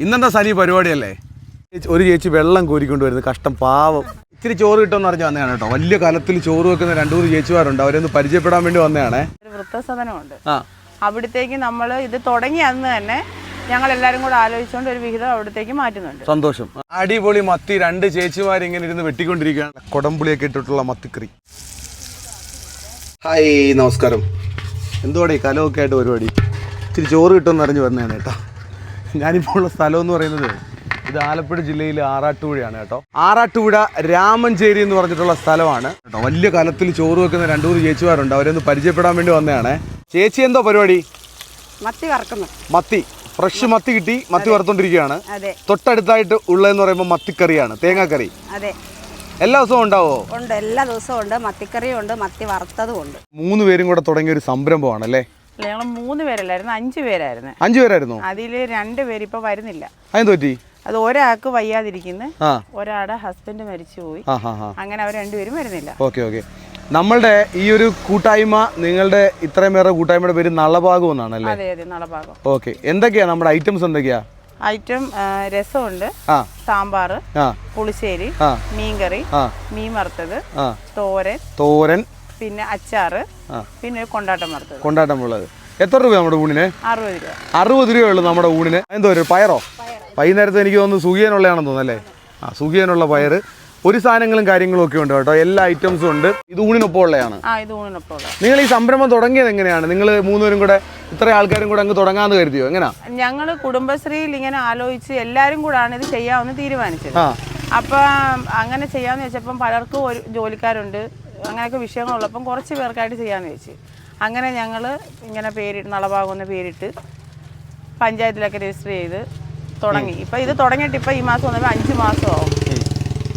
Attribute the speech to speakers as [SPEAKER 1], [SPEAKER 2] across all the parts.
[SPEAKER 1] ഇന്നെന്താ സനി പരിപാടിയല്ലേ? ഒരു ചേച്ചി വെള്ളം കോരിക്കൊണ്ട് വരുന്നത് കഷ്ടം പാവം. ഇത്തിരി ചോറ് കിട്ടുമെന്ന് അറിഞ്ഞ് വന്നതാണ് കേട്ടോ. വലിയ കലത്തിൽ ചോറ് വെക്കുന്ന രണ്ടു മൂന്ന് ചേച്ചിമാരുണ്ട്. അവരൊന്ന് പരിചയപ്പെടാൻ വേണ്ടി വന്നതാണ്.
[SPEAKER 2] ഒരു വൃദ്ധസദനമുണ്ട്.
[SPEAKER 1] ആ.
[SPEAKER 2] അവിടത്തേക്ക് നമ്മൾ ഇത് തുടങ്ങി അന്ന് തന്നെ ഞങ്ങൾ എല്ലാരും കൂടെ ആലോചിച്ചുകൊണ്ട് ഒരു വിഹിതം അവിടത്തേക്ക് മാറ്റുന്നുണ്ട്.
[SPEAKER 1] സന്തോഷം. അടിപൊളി മത്തി രണ്ട് ചേച്ചിമാർ ഇങ്ങനെ ഇരുന്ന് വെട്ടിക്കൊണ്ടിരിക്കുകയാണ്. കൊടംപുളിയൊക്കെ ഇട്ടിട്ടുള്ള മത്തിക്കറി. ഹായ് നമസ്കാരം. എന്തുവാടി കലമൊക്കെ ആയിട്ട് പരിപാടി? ഇത്തിരി ചോറ് കിട്ടുമെന്ന് അറിഞ്ഞ് വന്നതാണ് കേട്ടോ. ഞാനിപ്പോൾ ഉള്ള സ്ഥലം എന്ന് പറയുന്നത് ഇത് ആലപ്പുഴ ജില്ലയിലെ ആറാട്ടുപുഴയാണ് കേട്ടോ. ആറാട്ടുപുഴ രാമഞ്ചേരി എന്ന് പറഞ്ഞിട്ടുള്ള സ്ഥലമാണ് കേട്ടോ. വലിയ കലത്തിൽ ചോറ് വെക്കുന്ന രണ്ടു മൂന്ന് ചേച്ചിമാരുണ്ട്. അവരൊന്ന് പരിചയപ്പെടാൻ വേണ്ടി വന്നതാണേ. ചേച്ചി എന്തോ പരിപാടി?
[SPEAKER 3] മത്തി വറക്കുന്നു.
[SPEAKER 1] മത്തി. ഫ്രഷ് മത്തി കിട്ടി. മത്തി വറുത്തോണ്ടിരിക്കുകയാണ്. തൊട്ടടുത്തായിട്ട് ഉള്ളതെന്ന് പറയുമ്പോൾ മത്തിക്കറിയാണ്. തേങ്ങാക്കറി.
[SPEAKER 3] അതെ.
[SPEAKER 1] എല്ലാ ദിവസവും ഉണ്ടാവോ?
[SPEAKER 3] ഉണ്ട്. എല്ലാ ദിവസവും ഉണ്ട്. മത്തിക്കറിയും ഉണ്ട്. മത്തി വറുത്തതും ഉണ്ട്.
[SPEAKER 1] മൂന്ന് പേരും കൂടെ തുടങ്ങിയ ഒരു സംരംഭമാണ് അല്ലേ
[SPEAKER 2] ഞങ്ങൾ മൂന്ന് പേരല്ലായിരുന്നു അഞ്ച് പേരായിരുന്നു.
[SPEAKER 1] അഞ്ചു പേരായിരുന്നു?
[SPEAKER 2] അതിൽ രണ്ട് പേര് ഇപ്പൊ വരുന്നില്ല.
[SPEAKER 1] അതെന്ത് തോറ്റി
[SPEAKER 2] അത് ഒരാൾക്ക് വയ്യാതിരിക്കുന്നു
[SPEAKER 1] ആ.
[SPEAKER 2] ഒരാളുടെ ഹസ്ബൻഡ് മരിച്ചുപോയി
[SPEAKER 1] ആ ഹാ ഹാ.
[SPEAKER 2] അങ്ങനെ അവർ രണ്ടുപേരും വരുന്നില്ല.
[SPEAKER 1] Okay okay. നമ്മളുടെ ഈ ഒരു കൂട്ടായ്മ നിങ്ങളുടെ ഇത്രയും പേരുടെ കൂട്ടായ്മയുടെ പേര് നളഭാഗം എന്നാണല്ലേ
[SPEAKER 2] അതെ അതെ നളഭാഗം.
[SPEAKER 1] ഓക്കെ. എന്തൊക്കെയാ നമ്മുടെ ഐറ്റംസ് എന്തൊക്കെയാ?
[SPEAKER 2] ഐറ്റം ആ, രസമുണ്ട്.
[SPEAKER 1] ആ.
[SPEAKER 2] സാമ്പാർ
[SPEAKER 1] ആ.
[SPEAKER 2] പുളിശ്ശേരി
[SPEAKER 1] ആ.
[SPEAKER 2] മീൻകറി
[SPEAKER 1] ആ.
[SPEAKER 2] മീൻ വറുത്തത്
[SPEAKER 1] ആ.
[SPEAKER 2] തോരൻ.
[SPEAKER 1] തോരൻ
[SPEAKER 2] പിന്നെ അച്ചാറ്. പിന്നെ കൊണ്ടാട്ടം വറുത്തത്.
[SPEAKER 1] കൊണ്ടാട്ടമുള്ളത് എത്ര രൂപ നമ്മുടെ ഊണിന്?
[SPEAKER 2] അറുപത് രൂപ.
[SPEAKER 1] അറുപത് രൂപയുള്ളൂ നമ്മുടെ ഊണിന്. എന്തോ ഒരു പയറോ? വൈകുന്നേരത്തെ എനിക്ക് തോന്നുന്നു സുഖിയനുള്ളതാണെന്ന് തോന്നുന്നല്ലേ ആ സുഖിയനുള്ള പയറ്. ഒരു സാധനങ്ങളും കാര്യങ്ങളും ഒക്കെ ഉണ്ട് കേട്ടോ. എല്ലാ ഐറ്റംസും ഉണ്ട്. ഇത് ഊണിനൊപ്പം ഉള്ളതാണ്. നിങ്ങൾ ഈ സംരംഭം തുടങ്ങിയത് എങ്ങനെയാണ്? നിങ്ങൾ മൂന്നുപേരും കൂടെ ഇത്ര ആൾക്കാരും കൂടെ അങ്ങ് തുടങ്ങാന്ന് കരുതിയോ? എങ്ങനെയാ
[SPEAKER 2] ഞങ്ങൾ കുടുംബശ്രീയിൽ ഇങ്ങനെ ആലോചിച്ച് എല്ലാവരും കൂടാണ് ഇത് ചെയ്യാമെന്ന് തീരുമാനിച്ചത്. അപ്പൊ അങ്ങനെ ചെയ്യാന്ന് വെച്ചപ്പം പലർക്കും ഒരു ജോലിക്കാരുണ്ട്. അങ്ങനെയൊക്കെ വിഷയങ്ങളുള്ളപ്പം കുറച്ച് പേർക്കായിട്ട് ചെയ്യാമെന്ന് വെച്ച് അങ്ങനെ ഞങ്ങൾ ഇങ്ങനെ പേരിട്ട് നളഭാഗം പേരിട്ട് പഞ്ചായത്തിലൊക്കെ രജിസ്റ്റർ ചെയ്ത് തുടങ്ങി. ഇപ്പം ഇത് തുടങ്ങിയിട്ട് ഇപ്പം ഈ മാസം വന്നപ്പോൾ അഞ്ച് മാസമാവും.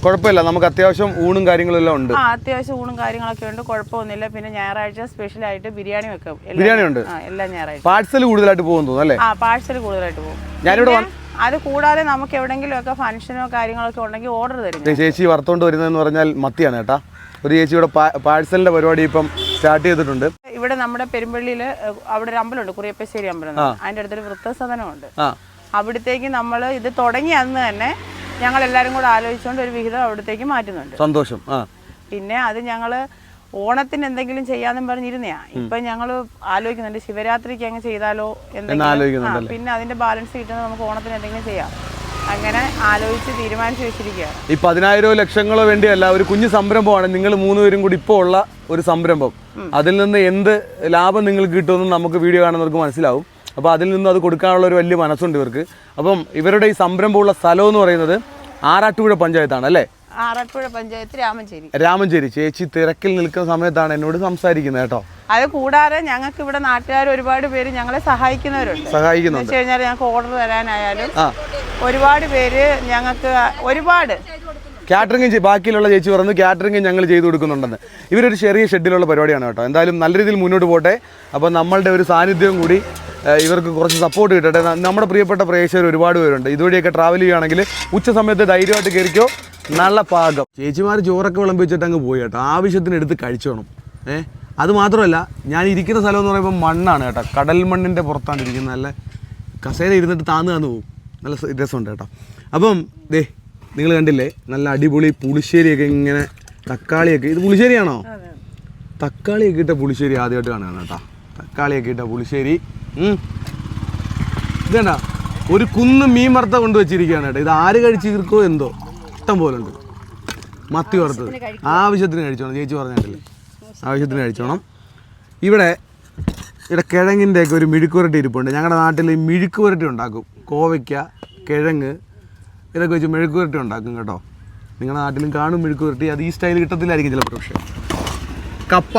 [SPEAKER 1] കുഴപ്പമില്ല. നമുക്ക് അത്യാവശ്യം ഊണും കാര്യങ്ങളെല്ലാം ഉണ്ട്.
[SPEAKER 2] ആ അത്യാവശ്യം ഊണും കാര്യങ്ങളൊക്കെ ഉണ്ട്. കുഴപ്പമൊന്നുമില്ല. പിന്നെ ഞായറാഴ്ച സ്പെഷ്യലായിട്ട് ബിരിയാണി വെക്കും.
[SPEAKER 1] ബിരിയാണി ഉണ്ട്?
[SPEAKER 2] എല്ലാ ഞായറാഴ്ച.
[SPEAKER 1] പാഴ്സൽ കൂടുതലായിട്ട് പോകും അല്ലേ?
[SPEAKER 2] ആ പാഴ്സൽ കൂടുതലായിട്ട് പോകും.
[SPEAKER 1] ഞാനിവിടെ
[SPEAKER 2] അത് കൂടാതെ നമുക്ക് എവിടെങ്കിലും ഒക്കെ ഫംഗ്ഷനോ കാര്യങ്ങളൊക്കെ ഉണ്ടെങ്കിൽ ഓർഡർ തരും
[SPEAKER 1] ചേച്ചി വറുത്തോണ്ട് വരുന്നതെന്ന് പറഞ്ഞാൽ മത്തിയാണ് കേട്ടാ. ഒരു ചേച്ചിയുടെ പാഴ്സലിന്റെ പരിപാടി ഇപ്പം സ്റ്റാർട്ട് ചെയ്തിട്ടുണ്ട്.
[SPEAKER 2] ഇവിടെ നമ്മുടെ പെരുമ്പള്ളിയിൽ അവിടെ ഒരു അമ്പലമുണ്ട് കുറിയപ്പശ്ശേരി അമ്പലം അതിന്റെ അതിന്റെ അടുത്തൊരു വൃദ്ധസദനമുണ്ട്.
[SPEAKER 1] ആ.
[SPEAKER 2] അവിടത്തേക്ക് നമ്മൾ ഇത് തുടങ്ങി അന്ന് തന്നെ ഞങ്ങൾ എല്ലാവരും കൂടെ ആലോചിച്ചുകൊണ്ട് ഒരു വിഹിതം അവിടത്തേക്ക് മാറ്റുന്നുണ്ട്.
[SPEAKER 1] സന്തോഷം.
[SPEAKER 2] പിന്നെ അത് ഞങ്ങൾ ഓണത്തിന് എന്തെങ്കിലും ചെയ്യാന്നും പറഞ്ഞിരുന്നയാ. ഇപ്പൊ ഞങ്ങൾ ആലോചിക്കുന്നുണ്ട് ശിവരാത്രിക്ക് അങ്ങ് ചെയ്താലോ എന്തെങ്കിലും. പിന്നെ അതിന്റെ ബാലൻസ് കിട്ടുന്നത് നമുക്ക് ഓണത്തിന് എന്തെങ്കിലും ചെയ്യാം. അങ്ങനെ ആലോചിച്ച് തീരുമാനിച്ചു വെച്ചിരിക്കുകയാണ്.
[SPEAKER 1] ഈ പതിനായിരോ ലക്ഷങ്ങളോ വേണ്ടിയല്ല ഒരു കുഞ്ഞു സംരംഭമാണ്. നിങ്ങൾ മൂന്നുപേരും കൂടി ഇപ്പോൾ ഉള്ള ഒരു സംരംഭം. അതിൽ നിന്ന് എന്ത് ലാഭം നിങ്ങൾക്ക് കിട്ടുമെന്ന് നമുക്ക് വീഡിയോ കാണുന്നവർക്ക് മനസ്സിലാവും. അപ്പോൾ അതിൽ നിന്ന് അത് കൊടുക്കാനുള്ള ഒരു വലിയ മനസ്സുണ്ട് ഇവർക്ക്. അപ്പം ഇവരുടെ ഈ സംരംഭമുള്ള സ്ഥലം എന്ന് പറയുന്നത് ആറാട്ടുപുഴ പഞ്ചായത്താണ് അല്ലേ?
[SPEAKER 2] ആറാട്ടുപുഴ പഞ്ചായത്ത് രാമഞ്ചേരി.
[SPEAKER 1] രാമഞ്ചേരി. ചേച്ചി തിരക്കിൽ നിൽക്കുന്ന സമയത്താണ് എന്നോട് സംസാരിക്കുന്നത് കേട്ടോ.
[SPEAKER 2] അത് കൂടാതെ ഞങ്ങൾക്ക് ഇവിടെ നാട്ടുകാർ ഒരുപാട് പേര് ഞങ്ങളെ സഹായിക്കുന്നവരുണ്ട്.
[SPEAKER 1] സഹായിക്കുന്നു
[SPEAKER 2] വെച്ച് കഴിഞ്ഞാൽ ഞങ്ങൾക്ക് ഓർഡർ തരാനായാലും ഒരുപാട് പേര് ഞങ്ങൾക്ക് ഒരുപാട്.
[SPEAKER 1] കാറ്ററിംഗ് ബാക്കിയുള്ള ചേച്ചി പറഞ്ഞു കാറ്ററിംഗ് ഞങ്ങൾ ചെയ്തു കൊടുക്കുന്നുണ്ടെന്ന്. ഇവരൊരു ചെറിയ ഷെഡിലുള്ള പരിപാടിയാണ് കേട്ടോ. എന്തായാലും നല്ല രീതിയിൽ മുന്നോട്ട് പോട്ടെ. അപ്പോൾ നമ്മളുടെ ഒരു സാന്നിധ്യം കൂടി ഇവർക്ക് കുറച്ച് സപ്പോർട്ട് കിട്ടട്ടെ. നമ്മുടെ പ്രിയപ്പെട്ട പ്രേക്ഷകർ ഒരുപാട് പേരുണ്ട്. ഇതുവഴിയൊക്കെ ട്രാവൽ ചെയ്യുകയാണെങ്കിൽ ഉച്ച സമയത്ത് ധൈര്യമായിട്ട് കയറിക്കോ നല്ല പാകം. ചേച്ചിമാർ ചോറൊക്കെ വിളമ്പിച്ചിട്ട് അങ്ങ് പോയി കേട്ടോ. ആവശ്യത്തിന് എടുത്ത് കഴിച്ചോണം. ഏഹ് അത് മാത്രമല്ല ഞാൻ ഇരിക്കുന്ന സ്ഥലം എന്ന് പറയുമ്പോൾ മണ്ണാണ് കേട്ടോ. കടൽ മണ്ണിന്റെ പുറത്താണ് ഇരിക്കുന്നത്. നല്ല കസേര ഇരുന്നിട്ട് താന്ന് താന്ന് പോകും നല്ല രസമുണ്ട് കേട്ടോ. അപ്പം ദേ നിങ്ങൾ കണ്ടില്ലേ? നല്ല അടിപൊളി പുളിശ്ശേരിയൊക്കെ ഇങ്ങനെ തക്കാളിയൊക്കെ. ഇത് പുളിശ്ശേരിയാണോ? തക്കാളിയൊക്കെ ഇട്ട പുളിശ്ശേരി ആദ്യമായിട്ട് കാണുകയാണ് കേട്ടോ. തക്കാളിയൊക്കെ ഇട്ട പുളിശ്ശേരി. ഇതേണ്ട ഒരു കുന്ന് മീൻ വറുത്ത കൊണ്ടുവച്ചിരിക്കുകയാണ് കേട്ടോ. ഇത് ആര് കഴിച്ച് തീർക്കോ എന്തോ? ഇഷ്ടം പോലെ ഉണ്ട്. മത്തി വറുത്തത്. ആവശ്യത്തിന് കഴിച്ചോണം. ചേച്ചി പറഞ്ഞിട്ടില്ലേ? ആവശ്യത്തിന് കഴിച്ചോണം. ഇവിടെ ഇവിടെ കിഴങ്ങിന്റെ ഒക്കെ ഒരു മെഴുക്കുവരട്ടി ഇരിപ്പുണ്ട്. ഞങ്ങളുടെ നാട്ടിൽ ഈ മെഴുക്കുവരട്ടി ഉണ്ടാക്കും. കോവയ്ക്ക കിഴങ്ങ് ഇതൊക്കെ വെച്ച് മെഴുക്കുവരട്ടി ഉണ്ടാക്കും കേട്ടോ. നിങ്ങളുടെ നാട്ടിലും കാണും മെഴുക്കുവരട്ടി. അത് ഈ സ്റ്റൈൽ കിട്ടത്തില്ലായിരിക്കും ചിലപ്പോൾ പക്ഷേ. കപ്പ.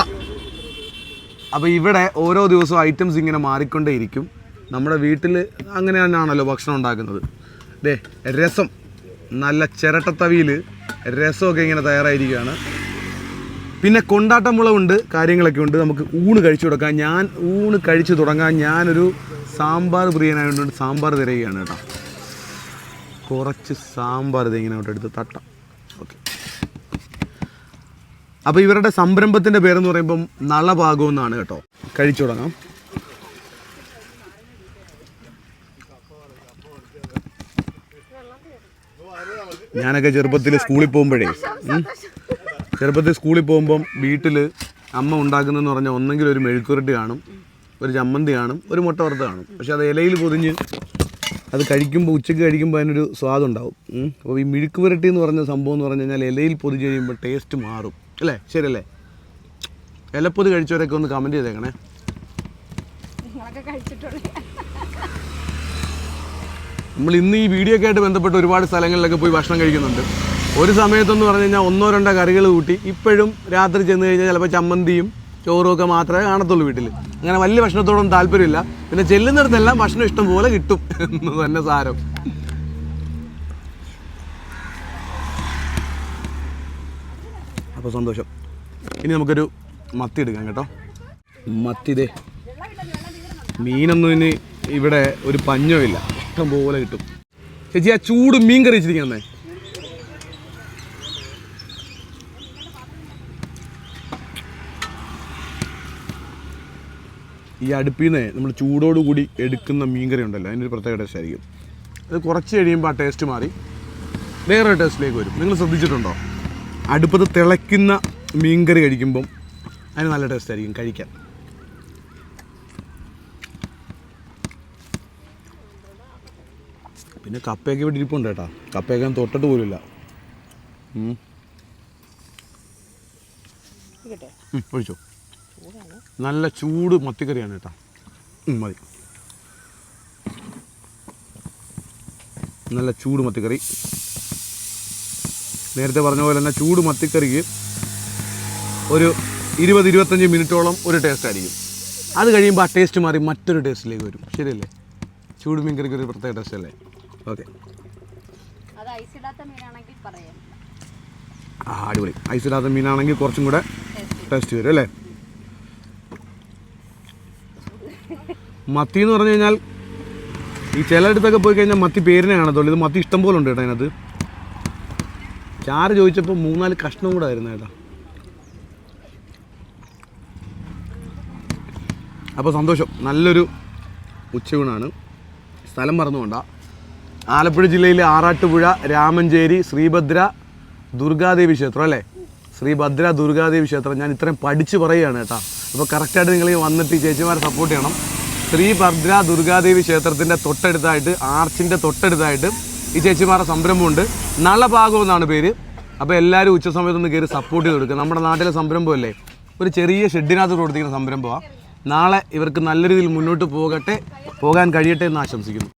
[SPEAKER 1] അപ്പോൾ ഇവിടെ ഓരോ ദിവസവും ഐറ്റംസ് ഇങ്ങനെ മാറിക്കൊണ്ടേയിരിക്കും. നമ്മുടെ വീട്ടിൽ അങ്ങനെ തന്നെയാണല്ലോ ഭക്ഷണം ഉണ്ടാക്കുന്നത്. ദേ രസം. നല്ല ചിരട്ടത്തവിയിൽ രസമൊക്കെ ഇങ്ങനെ തയ്യാറായിരിക്കുകയാണ്. പിന്നെ കൊണ്ടാട്ടമുളവുണ്ട് കാര്യങ്ങളൊക്കെ ഉണ്ട് നമുക്ക് ഊണ് കഴിച്ചു കൊടുക്കാം ഞാൻ ഊണ് കഴിച്ചു തുടങ്ങാൻ ഞാനൊരു സാമ്പാർ പ്രിയനായതുകൊണ്ട് സാമ്പാർ തിരയുകയാണ് കേട്ടോ. കുറച്ച് സാമ്പാർ ഇത് ഇങ്ങനെ അവിടെ എടുത്ത് തട്ടാം. ഓക്കെ. അപ്പോൾ ഇവരുടെ സംരംഭത്തിന്റെ പേരെന്ന് പറയുമ്പം നളഭാഗം എന്നാണ് കേട്ടോ. കഴിച്ചു തുടങ്ങാം. ഞാനൊക്കെ ചെറുപ്പത്തിൽ സ്കൂളിൽ പോകുമ്പോഴേ ചെറുപ്പത്തിൽ സ്കൂളിൽ പോകുമ്പം വീട്ടിൽ അമ്മ ഉണ്ടാക്കുന്നതെന്ന് പറഞ്ഞാൽ ഒന്നെങ്കിൽ ഒരു മെഴുക്കുരട്ടി കാണും ഒരു ചമ്മന്തി കാണും ഒരു മുട്ട വറുത്ത് കാണും. പക്ഷെ അത് ഇലയിൽ പൊതിഞ്ഞ് അത് കഴിക്കുമ്പോൾ ഉച്ചയ്ക്ക് കഴിക്കുമ്പോൾ അതിനൊരു സ്വാദുണ്ടാവും. അപ്പോൾ ഈ മെഴുക്ക് പുരട്ടി എന്ന് പറഞ്ഞ സംഭവം എന്ന് പറഞ്ഞു കഴിഞ്ഞാൽ ഇലയിൽ പൊതിഞ്ഞ് കഴിയുമ്പോൾ ടേസ്റ്റ് മാറും. അല്ലേ? ശരിയല്ലേ? ഇലപ്പൊതി കഴിച്ചവരൊക്കെ ഒന്ന് കമന്റ് ചെയ്തേക്കണേ. നമ്മൾ ഇന്ന് ഈ വീഡിയോ ഒക്കെ ആയിട്ട് ബന്ധപ്പെട്ട് ഒരുപാട് സ്ഥലങ്ങളിലൊക്കെ പോയി ഭക്ഷണം കഴിക്കുന്നുണ്ട്. ഒരു സമയത്തെന്ന് പറഞ്ഞു കഴിഞ്ഞാൽ ഒന്നോ രണ്ടോ കറികൾ കൂട്ടി ഇപ്പോഴും രാത്രി ചെന്ന് കഴിഞ്ഞാൽ ചിലപ്പോൾ ചമ്മന്തിയും ചോറും ഒക്കെ മാത്രമേ കാണത്തുള്ളൂ വീട്ടിൽ. അങ്ങനെ വലിയ ഭക്ഷണത്തോടൊന്നും താല്പര്യമില്ല. പിന്നെ ചെല്ലുന്നിടത്തെല്ലാം ഭക്ഷണം ഇഷ്ടം പോലെ കിട്ടും എന്ന് തന്നെ സാരം. അപ്പോൾ സന്തോഷം. ഇനി നമുക്കൊരു മത്തി എടുക്കാം കേട്ടോ. മത്തി മീനൊന്നും ഇനി ഇവിടെ ഒരു പഞ്ഞമില്ല. ഇഷ്ടം പോലെ കിട്ടും. ചേച്ചി ആ ചൂട് മീൻ കറി വെച്ചിരിക്കുന്നേ. ഈ അടുപ്പിൽ നിന്ന് നമ്മൾ ചൂടോടുകൂടി എടുക്കുന്ന മീൻകറി ഉണ്ടല്ലോ ഒരു പ്രത്യേക ടേസ്റ്റ് ആയിരിക്കും. അത് കുറച്ച് കഴിയുമ്പോൾ ആ ടേസ്റ്റ് മാറി. വേറെ ടേസ്റ്റിലേക്ക് വരും. നിങ്ങൾ ശ്രദ്ധിച്ചിട്ടുണ്ടോ? അടുപ്പത്ത് തിളയ്ക്കുന്ന മീൻകറി കഴിക്കുമ്പം അതിന് നല്ല ടേസ്റ്റ് ആയിരിക്കും കഴിക്കാൻ. പിന്നെ കപ്പയൊക്കെ ഇവിടെ ഇരിപ്പുണ്ട് കേട്ടോ. കപ്പയൊക്കെ ഞാൻ തൊട്ടിട്ട് പോലുമില്ല. ഒഴിച്ചോ. നല്ല ചൂട് മത്തിക്കറിയാണ് കേട്ടോ. മതി. നല്ല ചൂട് മത്തിക്കറി. നേരത്തെ പറഞ്ഞ പോലെ തന്നെ ചൂട് മത്തിക്കറിക്ക് ഒരു ഇരുപത് ഇരുപത്തഞ്ച് മിനിറ്റോളം ഒരു ടേസ്റ്റ് ആയിരിക്കും. അത് കഴിയുമ്പോൾ ആ ടേസ്റ്റ് മാറി മറ്റൊരു ടേസ്റ്റിലേക്ക് വരും. ശരിയല്ലേ? ചൂട് മീൻ കറിക്ക് ഒരു പ്രത്യേക ടേസ്റ്റ് അല്ലേ? ഓക്കെ. ആ അടിപൊളി. ഐസിടാത്ത മീനാണെങ്കിൽ കുറച്ചും കൂടെ ടേസ്റ്റ് വരും അല്ലേ? മത്തി എന്ന് പറഞ്ഞു കഴിഞ്ഞാൽ ഈ ചിലയിടത്തൊക്കെ പോയി കഴിഞ്ഞാൽ മത്തി പേരിനെ കാണത്തുള്ളൂ. ഇത് മത്തി ഇഷ്ടം പോലെ ഉണ്ട് കേട്ടോ അതിനകത്ത്. ചാറ് ചോദിച്ചപ്പോൾ മൂന്നാൽ കഷ്ണം കൂടെ ആയിരുന്നു കേട്ടോ. അപ്പോൾ സന്തോഷം. നല്ലൊരു ഉച്ചയൂണാണ്. സ്ഥലം മറന്നുകൊണ്ട ആലപ്പുഴ ജില്ലയിലെ ആറാട്ടുപുഴ രാമഞ്ചേരി ശ്രീഭദ്ര ദുർഗാദേവി ക്ഷേത്രം അല്ലേ? ശ്രീഭദ്ര ദുർഗാദേവി ക്ഷേത്രം. ഞാൻ ഇത്രയും പഠിച്ച് പറയുകയാണ് കേട്ടോ. അപ്പോൾ കറക്റ്റായിട്ട് നിങ്ങൾ വന്നിട്ട് ഈ ചേച്ചിമാരെ സപ്പോർട്ട് ചെയ്യണം. ശ്രീഭദ്ര ദുർഗാദേവി ക്ഷേത്രത്തിന്റെ തൊട്ടടുത്തായിട്ട് ആർച്ചിന്റെ തൊട്ടടുത്തായിട്ട് ഈ ചേച്ചിമാരുടെ സംരംഭമുണ്ട്. നളഭാഗം എന്നാണ് പേര്. അപ്പോൾ എല്ലാവരും ഉച്ച സമയത്തൊന്ന് കയറി സപ്പോർട്ട് ചെയ്ത് കൊടുക്കുക. നമ്മുടെ നാട്ടിലെ സംരംഭമല്ലേ? ഒരു ചെറിയ ഷെഡിനകത്ത് കൊടുത്തിരിക്കുന്ന സംരംഭമാണ് നാളെ ഇവർക്ക് നല്ല രീതിയിൽ മുന്നോട്ട് പോകട്ടെ പോകാൻ കഴിയട്ടെ എന്ന് ആശംസിക്കുന്നു.